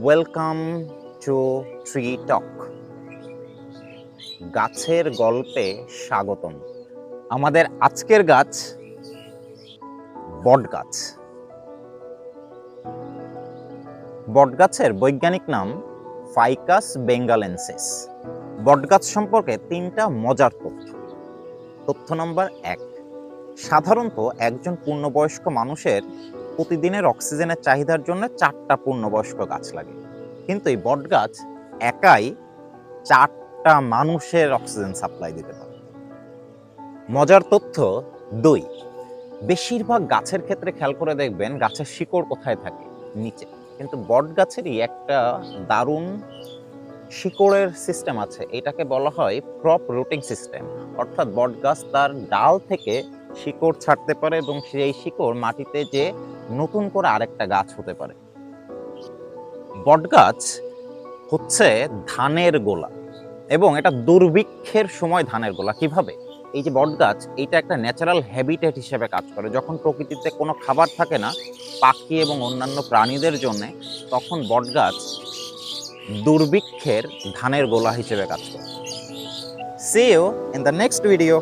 Welcome to tree টক গাছের গল্পে স্বাগতম। আমাদের আজকের গাছ বট গাছ বট গাছের বৈজ্ঞানিক নাম ফাইকাস বেঙ্গালেন্সিস বটগাছ সম্পর্কে তিনটা মজার তথ্য। তথ্য নম্বর এক, সাধারণত একজন পূর্ণবয়স্ক মানুষের প্রতিদিনের অক্সিজেনের চাহিদার জন্য চারটা পূর্ণবয়স্ক গাছ লাগে। কিন্তু এই বটগাছ একাই চারটা মানুষের অক্সিজেন সাপ্লাই দিতে পারে। মজার তথ্য দুই, বেশিরভাগ গাছের ক্ষেত্রে খেয়াল করে দেখবেন গাছের শিকড় কোথায় থাকে? নিচে। কিন্তু বট গাছেরই একটা দারুণ শিকড়ের সিস্টেম আছে। এটাকে বলা হয় ক্রপ রুটিং সিস্টেম অর্থাৎ বট গাছ তার ডাল থেকে শিকড় ছাড়তে পারে এবং সেই শিকড় মাটিতে যে নতুন করে আরেকটা গাছ হতে পারে। বট গাছ হচ্ছে ধানের গোলা এবং এটা দুর্ভিক্ষের সময় ধানের গোলা। কীভাবে? এই যে বট গাছ এইটা একটা ন্যাচারাল হ্যাবিটেট হিসেবে কাজ করে। যখন প্রকৃতিতে কোনো খাবার থাকে না, পাখি এবং অন্যান্য প্রাণীদের জন্য, তখন বট গাছ দুর্ভিক্ষের ধানের গোলা হিসেবে কাজ করে। See you in the next video